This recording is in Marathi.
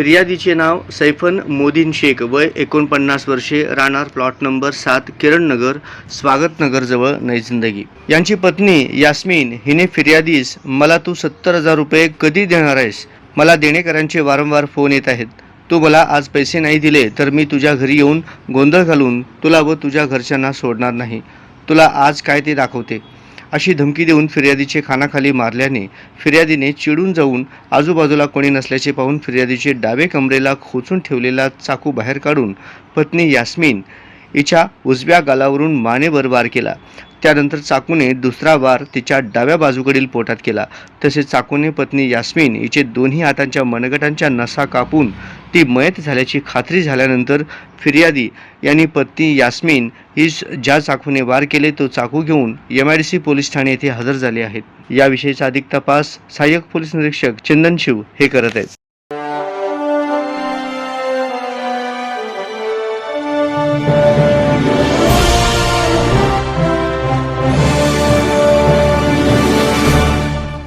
फिर्यादीचे नाव सैफन मोदीन शेख वय एकोणपन्नास वर्षे राहणार प्लॉट नंबर सात किरणनगर स्वागतनगरजवळ स्वागत नगरजवळ यांची पत्नी यास्मिन हिने फिर्यादीस मला तू सत्तर हजार रुपये कधी देणार आहेस? मला देणेकरांचे वारंवार फोन येत आहेत. तू मला आज पैसे नाही दिले तर मी तुझ्या घरी येऊन गोंधळ घालून तुला व तुझ्या घरच्यांना सोडणार नाही. तुला आज काय ते दाखवते? अशी धमकी देऊन फिर्यादीचे खानाखाली मारल्याने फिर्यादीने चिडून जाऊन आजूबाजूला कोणी नसल्याचे पाहून फिर्यादीचे डावे कमरेला खोचून ठेवलेला चाकू बाहेर काढून पत्नी यास्मिन हिच्या उजव्या गालावरून मानेवर वार केला. त्यानंतर चाकूने दुसरा वार तिच्या डाव्या बाजूकडील पोटात केला. तसेच चाकूने पत्नी यास्मिन हिचे दोन्ही हातांच्या मनगटांच्या नसा कापून ती मयत झाल्याची खात्री झाल्यानंतर फिर्यादी यांनी पत्नी यास्मिन हिस ज्या चाकूने वार केले तो चाकू घेऊन M I D C police Thane येथे हजर झाले आहेत. याविषयीचा अधिक तपास सहाय्यक पोलीस निरीक्षक चंदन शिव हे करत आहेत.